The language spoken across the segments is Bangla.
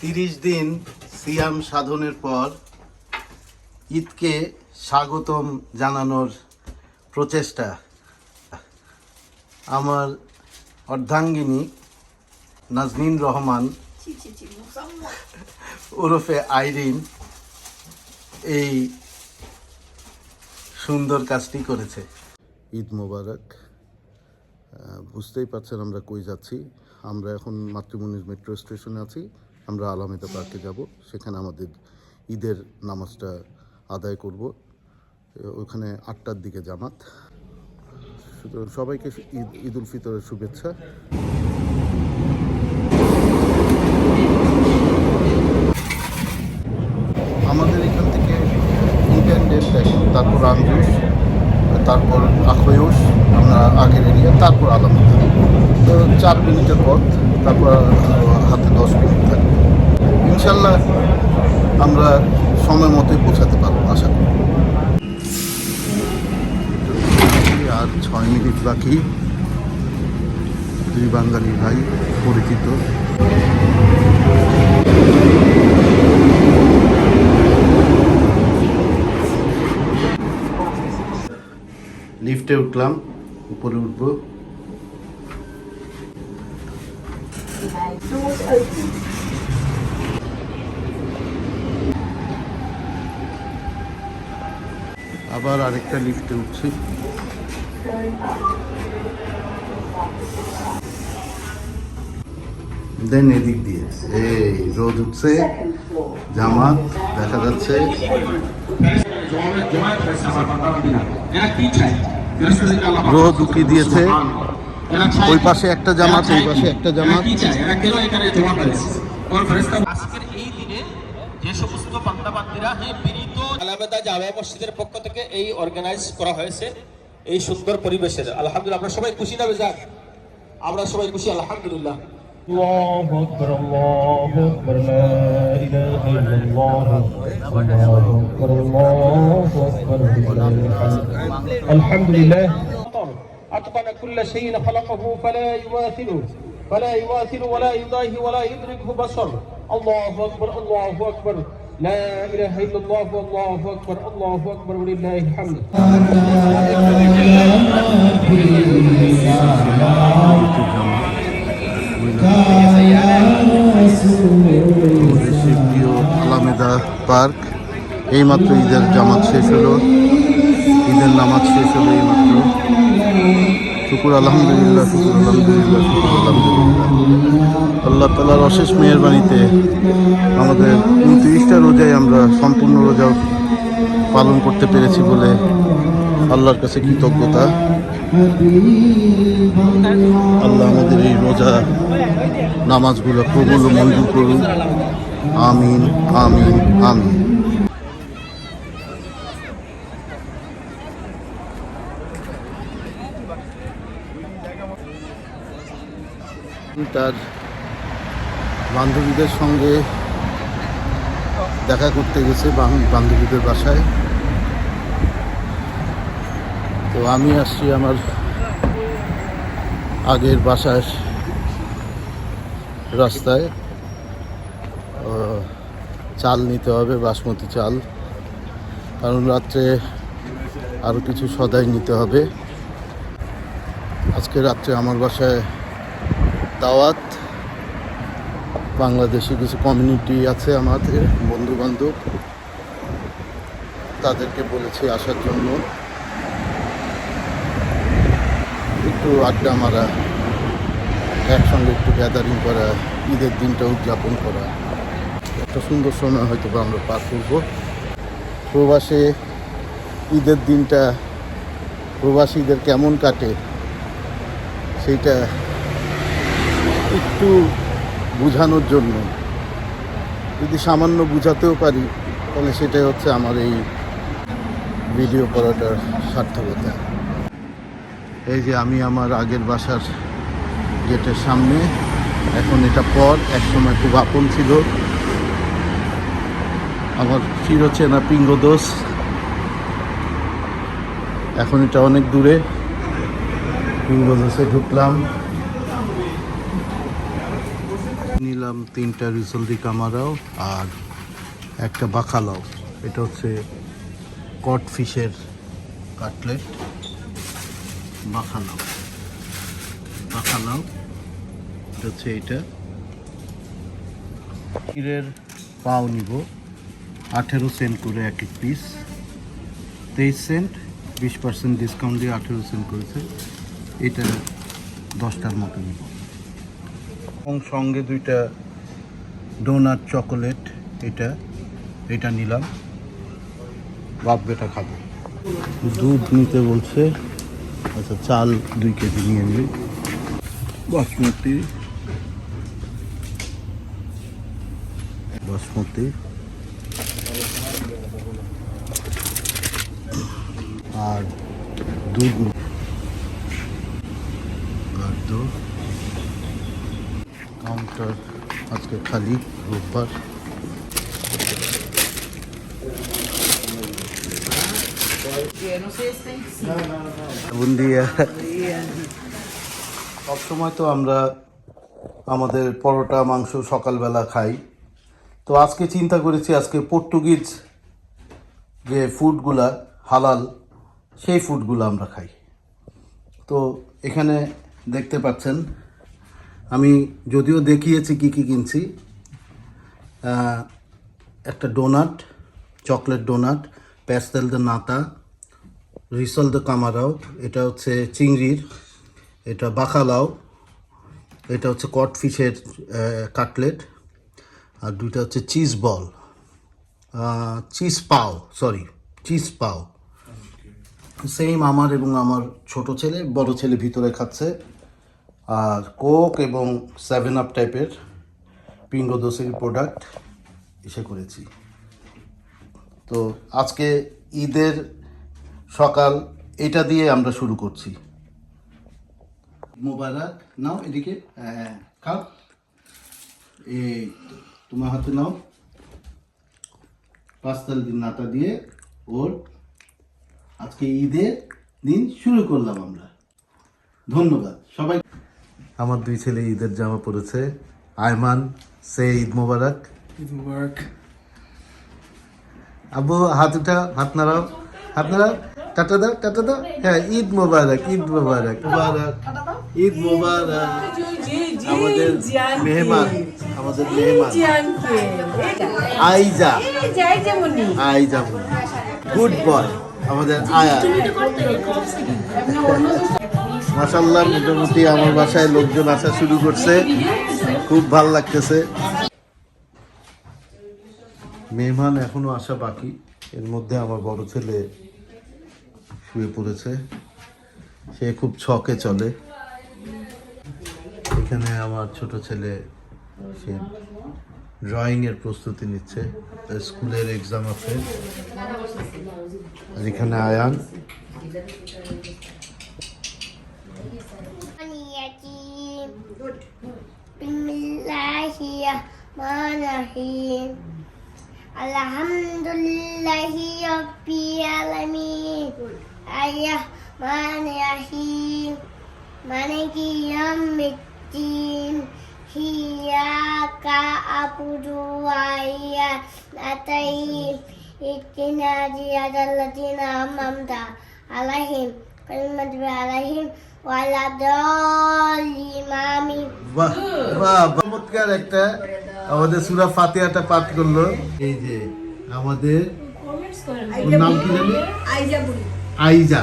তিরিশ দিন সিয়াম সাধনের পর ঈদকে স্বাগতম জানানোর প্রচেষ্টা। আমার অর্ধাঙ্গিনী নাজনীন রহমান ওরফে আইরিন এই সুন্দর কাজটি করেছে। ঈদ মোবারক। বুঝতেই পারছেন আমরা কই যাচ্ছি। আমরা এখন মাতৃমণির মেট্রো স্টেশনে আছি। আমরা আলামেদা পার্কে যাব, সেখানে আমাদের ঈদের নামাজটা আদায় করব। ওখানে আটটার দিকে জামাত। সুতরাং সবাইকে ঈদ ঈদ উল ফিতরের শুভেচ্ছা। আমাদের এখান থেকে ইন্টেন্ডেন্ট এখন তারপর আমজুস তারপর আখয়ুস আমরা আগের এরিয়া, তারপর আলামত তো চার মিনিটের পথ, তারপর হাতে দশ মিনিট। ইনশাল্লাহ আমরা সময় মতোই পৌঁছাতে পারব, আশা করি। আর ছয় মিনিট বাকি। দুই বাঙালি ভাই পরিচিত। লিফটে উঠলাম, উপরে উঠবো। আবার আরেকটা লিফটে উঠছি। দেন এদিক দিয়ে, এই রোদ উঠছে, জামাত দেখা যাচ্ছে। রোদ উঠিয়ে দিয়েছে। ওই পাশে একটা জামাত ওই পাশে একটা জামাত। আজকের এই দিনে যে সমস্ত হ্যাঁ বিনীত আলামেদা জামে মসজিদের পক্ষ থেকে এই অর্গানাইজ করা হয়েছে এই সুন্দর পরিবেশের আলহামদুলিল্লাহ আমরা সবাই খুশি না বেজাক আমরা সবাই খুশি আলহামদুলিল্লাহ الله أكبر الله أكبر لا إله إلا الله الله أكبر الله أكبر لله الحمد الحمد لله أتقن كل شيء خلقه فلا يماثله فلا يماثل ولا يضاهي ولا يدركه بصر الله أكبر الله أكبر لا إله إلا الله والله أكبر الله أكبر ولله الحمد দেশের প্রিয় আলামেদা পার্ক এইমাত্র ঈদের জামাত শেষ হলো ঈদের নামাজ শেষ হলো এইমাত্র শুকুর, আলহামদুলিল্লাহ শুকুর আলহামদুলিল্লাহ শুকুর, আলহামদুলিল্লাহ। আল্লাহ তালার অশেষ মেহরবানিতে আমাদের উনত্রিশটা রোজায় আমরা সম্পূর্ণ রোজা পালন করতে পেরেছি বলে আল্লাহর কাছে কৃতজ্ঞতা। আল্লাহ আমাদের এই রোজা নামাজগুলো প্রবল মঞ্জুর করুন। আমিন আমিন আমিন। তার বান্ধবীদের সঙ্গে দেখা করতে গেছে বান- বান্ধবীদের বাসায়। তো আমি আসছি আমার আগের বাসায় রাস্তায়। চাল নিতে হবে, বাসমতি চাল। কারণ রাত্রে আরও কিছু সদাই নিতে হবে। আজকে রাত্রে আমার বাসায় দাওয়াত। বাংলাদেশি কিছু কমিউনিটি আছে আমাদের বন্ধু বান্ধব তাদেরকে বলেছি আসার জন্য। একটু আড্ডা মারা, একসঙ্গে একটু গ্যাদারিং করা, ঈদের দিনটা উদযাপন করা। একটা সুন্দর সময় হয়তো বা আমরা পার করব। প্রবাসে ঈদের দিনটা প্রবাসীদের কেমন কাটে, সেইটা একটু বোঝানোর জন্য। যদি সামান্য বোঝাতেও পারি, তাহলে সেটাই হচ্ছে আমার এই ভিডিও করাটার সার্থকতা। এই যে আমি আমার আগের বাসার গেটের সামনে, এখন এটা পর, এক সময় খুব আপন ছিল। আমার চিরচেনা পিঙ্গদোষ এখন এটা অনেক দূরে। পিঙ্গদোষে ঢুকলাম। নিলাম তিনটা রিসলদি কামারাও আর একটা বাখালাও। এটা হচ্ছে কট ফিশের কাটলেট, বাখালাও। বাখালাও, এটা হচ্ছে এটা ক্ষীরের পাও নিব। আঠেরো সেন্ট করে এক এক পিস। তেইশ সেন্ট, বিশ পার্সেন্ট ডিসকাউন্ট দিয়ে আঠেরো সেন্ট করেছে। এটা দশটার মতো নিব। এবং সঙ্গে দুইটা ডোনাট চকোলেট এটা এটা নিলাম। বাপ বেটা খাব। দুধ নিতে বলছে। আচ্ছা চাল দুই কেজি নিয়ে নিই বাসমতি। বাসমতি। আর দুধ গার্দ আজকে খালি, রোববার। সবসময় তো আমরা আমাদের পরোটা, মাংস সকালবেলা খাই। তো আজকে চিন্তা করেছি, আজকে পর্তুগিজ যে ফুডগুলা হালাল, সেই ফুডগুলো আমরা খাই। তো এখানে দেখতে পাচ্ছেন আমি যদিও দেখিয়েছি কি কি কিনছি একটা ডোনাট চকলেট ডোনাট প্যাস্তেল দ্য নাতা রিসল দ্য কামারাও এটা হচ্ছে চিংড়ির এটা বাখালাও এটা হচ্ছে কট ফিশের কাটলেট আর দুইটা হচ্ছে চিজ বল চিজ পাও সরি চিজ পাও। সেম আমার এবং আমার ছোট ছেলে বড় ছেলে ভিতরে খাচ্ছে। আর কোক এবং সেভেন আপ টাইপের পিঙ্গো দোসের প্রোডাক্ট এসে করেছি। তো আজকে ঈদের সকাল এটা দিয়ে আমরা শুরু করছি। মোবারক, নাও এদিকে খাও। এই তোমার হাতে নাও। পাঁচতাল দিন নাটা দিয়ে ওর আজকে ঈদের দিন শুরু করলাম আমরা। ধন্যবাদ। সবাই আমার দুই ছেলে ঈদের জামা পরেছে। আয়মান সে ঈদ মোবারক। ঈদ মুবারক। আব্বু হাত উঠা হাত নাড়াও। হাত নাড়াও। টাটা দাও টাটা দাও। হ্যাঁ ঈদ মোবারক ঈদ মোবারক। মোবারক ঈদ মোবারক। আমাদের মেহমান আমাদের মেহমান। আইজা। আইজা গুড বয় আমাদের আয়া। মাসাল্লাহ মোটামুটি আমার বাসায় লোকজন আসা শুরু করছে। খুব ভালো লাগতেছে। মেহমান এখনও আসা বাকি। এর মধ্যে আমার বড় ছেলে শুয়ে পড়েছে। সে খুব ছকে চলে। এখানে আমার ছোট ছেলে, সে ড্রয়িং এর প্রস্তুতি নিচ্ছে। স্কুলের এক্সাম আছে। আর এখানে Ayaan. Bismillahirrahmanirrahim. Alhamdulillahi Rabbil Alamin. Ar-Rahmanirrahim. Maliki Yawmiddin. Iyaka abudu wa iyyaka Iqina ziyadal ladina amamta alaihim. Kalimat alaihim. চমৎকার একটা আমাদের সুরা ফাতিহাটা পাঠ করল। এই যে আমাদের নাম কি জানি? আইজা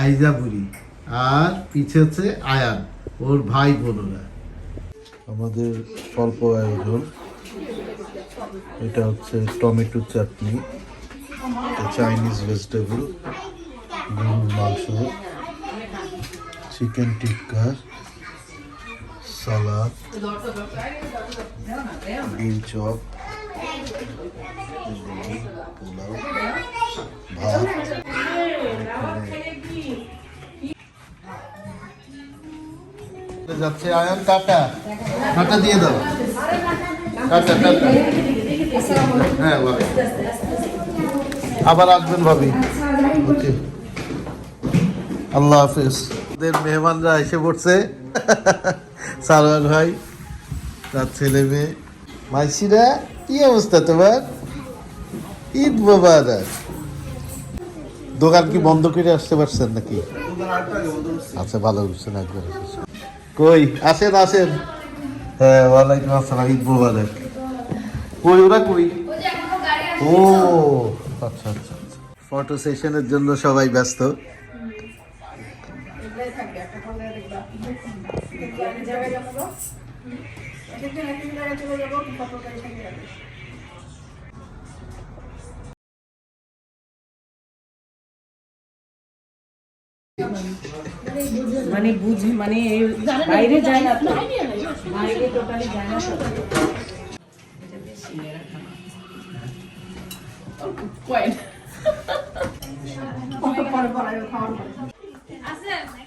আইজা বুড়ি আর পিছে হচ্ছে আয়ান ওর ভাই বোনরা। আমাদের স্বল্প আয়োজন এটা হচ্ছে টমেটো চাটনি চাইনিজ ভেজিটেবল গরুর মাংস। চিকেন টিক্কা, সালাদ ডিম চপ, পোলাও। ভাত যাচ্ছে আয়ান টাটা। টাটা দিয়ে দাও। Tata tata. হ্যাঁ। আবার আসবেন, ভাবি। ওকে। আল্লাহ হাফেজ। মেহমানরা এসে পড়ছে। সারোয়ার ভাই, তার ছেলে মেয়ে। মাইসিরা, কি অবস্থা তোমার? ঈদ মোবারক। দোকান কি বন্ধ করে আসতে পারছেন নাকি? আচ্ছা ভালো বুঝছেন একবার কই? আসেন আসেন। হ্যাঁ ওয়ালাইকুম আসসালাম, ঈদ মোবারক। কই, ওরা কই? ও আচ্ছা আচ্ছা আচ্ছা। ফটো সেশনের জন্য সবাই ব্যস্ত। মানে বুঝে মানে বাইরে যায় না তো। বাইরে টোটালি যায় না। একটু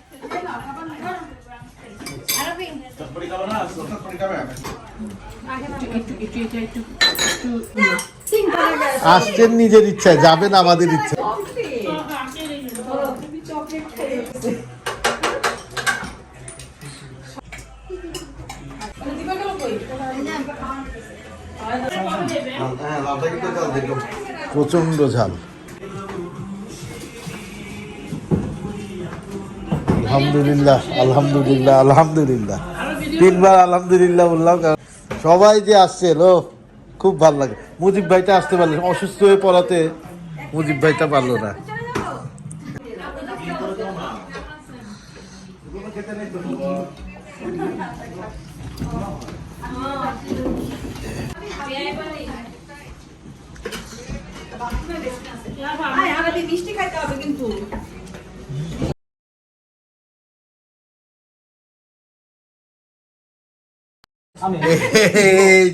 আসছেন নিজের ইচ্ছায় যাবেন আমাদের ইচ্ছা প্রচণ্ড ঝাল। আলহামদুলিল্লাহ আলহামদুলিল্লাহ আলহামদুলিল্লাহ। তিনবার আলহামদুলিল্লাহ বললাম সবাই যে আসছে, লো, খুব ভালো লাগে। মুজিব ভাইটা আসতে পারলেন অসুস্থ হয়ে পড়াতে মুজিব ভাইটা পারল না।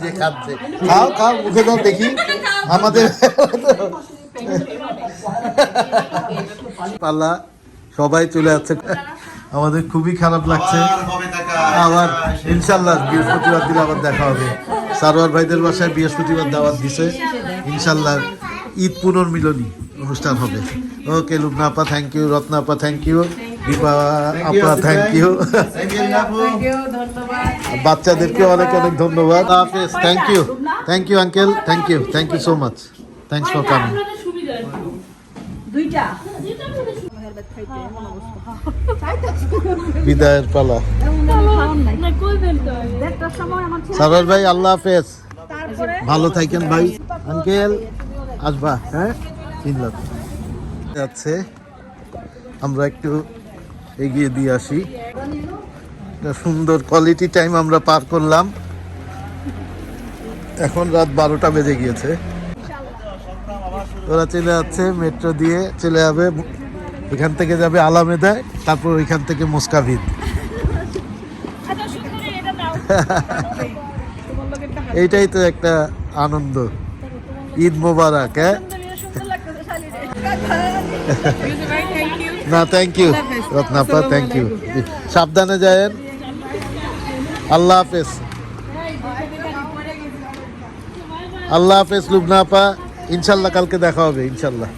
যে খাচ্ছে। খাও খাও, মুখে দেখি। আমাদের পাল্লা সবাই চলে যাচ্ছে আমাদের খুবই খারাপ লাগছে। আবার ইনশাল্লাহ বৃহস্পতিবার দিন আবার দেখা হবে। সারোয়ার ভাইদের বাসায় বৃহস্পতিবার দাওয়াত দিছে। ইনশাল্লাহ ঈদ পুনর্মিলনী অনুষ্ঠান হবে। ওকে, লুবনা আপা থ্যাংক ইউ রত্নাপা থ্যাংক ইউ দীপা আপা থ্যাংক ইউ ধন্যবাদ। বাচ্চাদেরকে অনেক অনেক ধন্যবাদ। হাফেজ thank you thank you uncle thank you thank you so much thanks for coming বিদায়ের পালা। সারোয়ার ভাই আল্লাহ হাফেজ। ভালো থাকেন ভাই। আঙ্কেল আসবা হ্যাঁ? চিনলাম যাচ্ছে। আমরা একটু এগিয়ে দিয়ে আসি। সুন্দর কোয়ালিটি টাইম আমরা পার করলাম। এখন রাত বারোটা বেজে গিয়েছে। ওরা চলে যাচ্ছে মেট্রো দিয়ে চলে যাবে এখান থেকে যাবে আলামেদায় তারপর ওইখান থেকে মুস্কাভিদ। এইটাই তো একটা আনন্দ। ঈদ মোবারক হ্যাঁ? না থ্যাংক ইউ রত্নাপা থ্যাংক ইউ সাবধানে যায়েন। আল্লাহ হাফেজ। আল্লাহ হাফেজ লুবনা আপা ইনশাল্লাহ কালকে দেখা হবে ইনশাল্লাহ।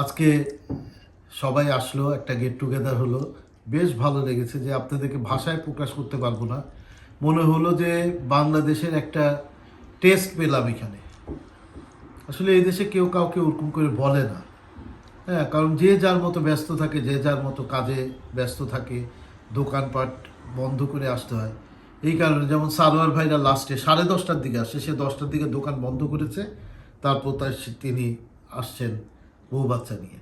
আজকে সবাই আসলো একটা গেট টুগেদার হলো। বেশ ভালো লেগেছে যে আপনাদেরকে ভাষায় প্রকাশ করতে পারব না। মনে হলো যে বাংলাদেশের একটা টেস্ট পেলাম এখানে। আসলে এই দেশে কেউ কাউকে ওরকম করে বলে না। হ্যাঁ কারণ যে যার মতো ব্যস্ত থাকে, যে যার মতো কাজে ব্যস্ত থাকে, দোকানপাট বন্ধ করে আসতে হয়। এই কারণে যেমন সারোয়ার ভাইরা লাস্টে সাড়ে দশটার দিকে আসে, সে দশটার দিকে দোকান বন্ধ করেছে, তারপর তার তিনি আসছেন বউ বাচ্চা নিয়ে।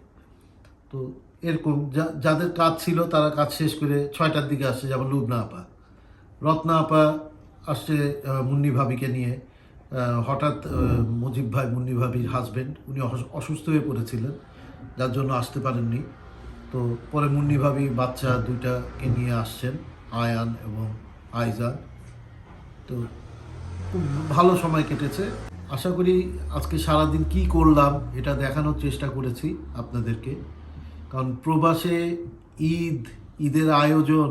তো এরকম যাদের কাজ ছিল তারা কাজ শেষ করে ছয়টার দিকে আসছে যেমন লুবনা আপা। রত্না আপা আসছে মুন্নি ভাবিকে নিয়ে। হঠাৎ মুজিব ভাই, মুন্নি ভাবির হাজবেন্ড উনি অস- অসুস্থ হয়ে পড়েছিলেন। যার জন্য আসতে পারেননি। তো পরে মুন্নি ভাবি বাচ্চা দুইটাকে নিয়ে আসছেন, আয়ান এবং আইজান তো খুব ভালো সময় কেটেছে। আশা করি আজকে সারাদিন কি করলাম এটা দেখানোর চেষ্টা করেছি আপনাদেরকে। কারণ প্রবাসে ঈদ, ঈদের আয়োজন,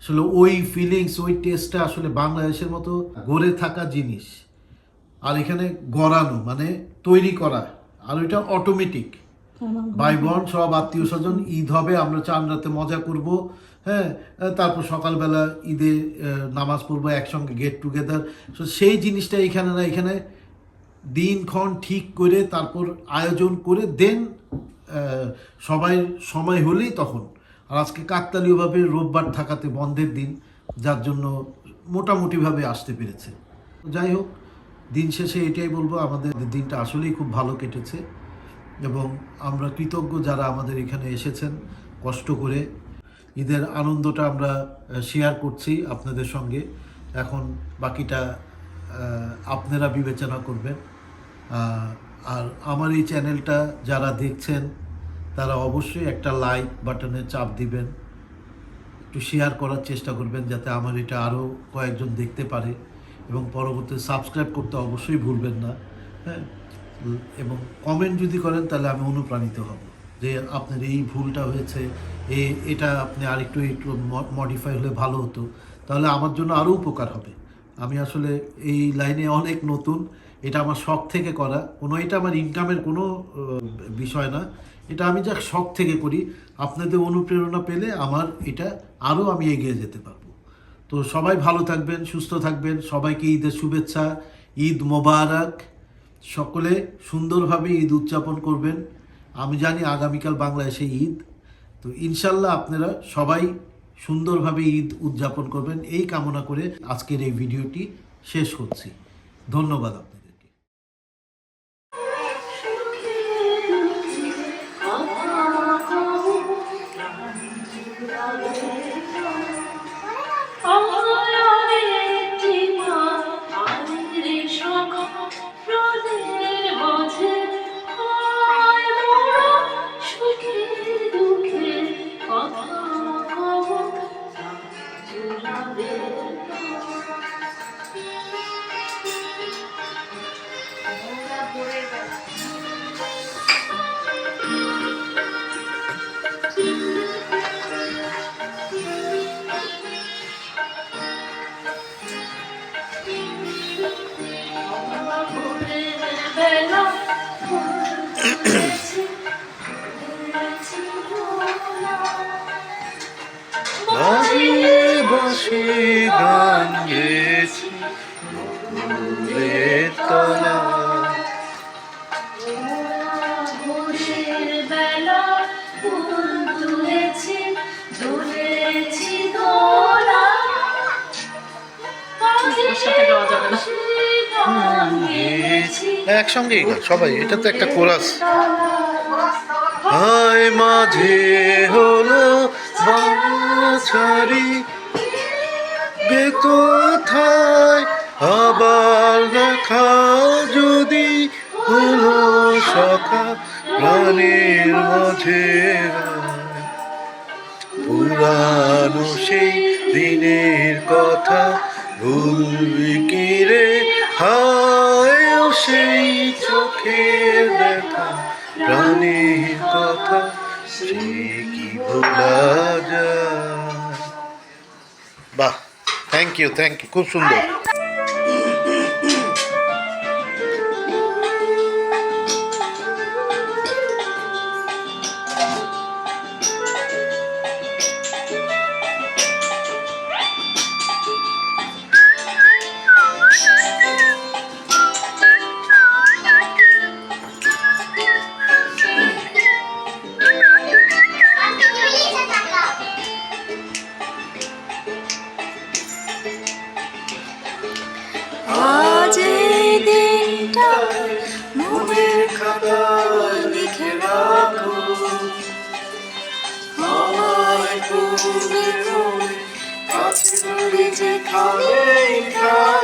আসলে ওই ফিলিংস ওই টেস্টটা আসলে বাংলাদেশের মতো গড়ে থাকা জিনিস। আর এখানে গড়ানো মানে তৈরি করা, আর ওইটা অটোমেটিক ভাই বোন সব আত্মীয় স্বজন ঈদ হবে, আমরা চান রাতে মজা করব হ্যাঁ তারপর সকালবেলা ঈদে নামাজ পড়ব, একসঙ্গে গেট টুগেদার তো সেই জিনিসটা এখানে না, এখানে দিনক্ষণ ঠিক করে, তারপর আয়োজন করে দেন সবাই সময় হলেই তখন। আর আজকে কাকতালীয়ভাবে রোববার থাকাতে বন্ধের দিন, যার জন্য মোটামুটিভাবে আসতে পেরেছে। যাই হোক, দিন শেষে এটাই বলব, আমাদের দিনটা আসলেই খুব ভালো কেটেছে। এবং আমরা কৃতজ্ঞ যারা আমাদের এখানে এসেছেন, কষ্ট করে। ঈদের আনন্দটা আমরা শেয়ার করছি আপনাদের সঙ্গে। এখন বাকিটা আপনারা বিবেচনা করবেন। আর আমার এই চ্যানেলটা যারা দেখছেন, তারা অবশ্যই একটা লাইক বাটনে চাপ দিবেন। একটু শেয়ার করার চেষ্টা করবেন যাতে আমার এটা আরও কয়েকজন দেখতে পারে। এবং পরবর্তী সাবস্ক্রাইব করতে অবশ্যই ভুলবেন না। হ্যাঁ? এবং কমেন্ট যদি করেন, তাহলে আমি অনুপ্রাণিত হব যে আপনার এই ভুলটা হয়েছে, এ, এটা আপনি আরেকটু একটু মডিফাই হলে ভালো হতো। তাহলে আমার জন্য আরও উপকার হবে। আমি আসলে এই লাইনে অনেক নতুন, এটা আমার শখ থেকে করা। কোনো, এটা আমার ইনকামের কোনো বিষয় না। এটা আমি যা শখ থেকে করি, আপনাদের অনুপ্রেরণা পেলে আমার এটা আরও আমি এগিয়ে যেতে পারব। তো সবাই ভালো থাকবেন, সুস্থ থাকবেন, সবাইকে ঈদের শুভেচ্ছা, ঈদ মোবারক। সকলে সুন্দরভাবে ঈদ উদযাপন করবেন। আমি জানি আগামীকাল বাংলাদেশে ঈদ। তো ইনশাল্লাহ আপনারা সবাই সুন্দরভাবে ঈদ উদযাপন করবেন। এই কামনা করে আজকের এই ভিডিওটি শেষ হচ্ছি ধন্যবাদ আপনাদেরকে বসে গান একসঙ্গেই সবাই। এটা তো একটা কোরাস। হায় মাঝে হলো বাছারি বেকথায় আবার দেখা যদি হলো সখা, প্রাণের মাঝে পুরানো সেই দিনের কথা ভুলবি কি রে? হায় সেই চোখের দেখা প্রাণের কথা, সে কি ভোলা যায়? বাহ থ্যাংক ইউ থ্যাংক ইউ খুব সুন্দর। Amém.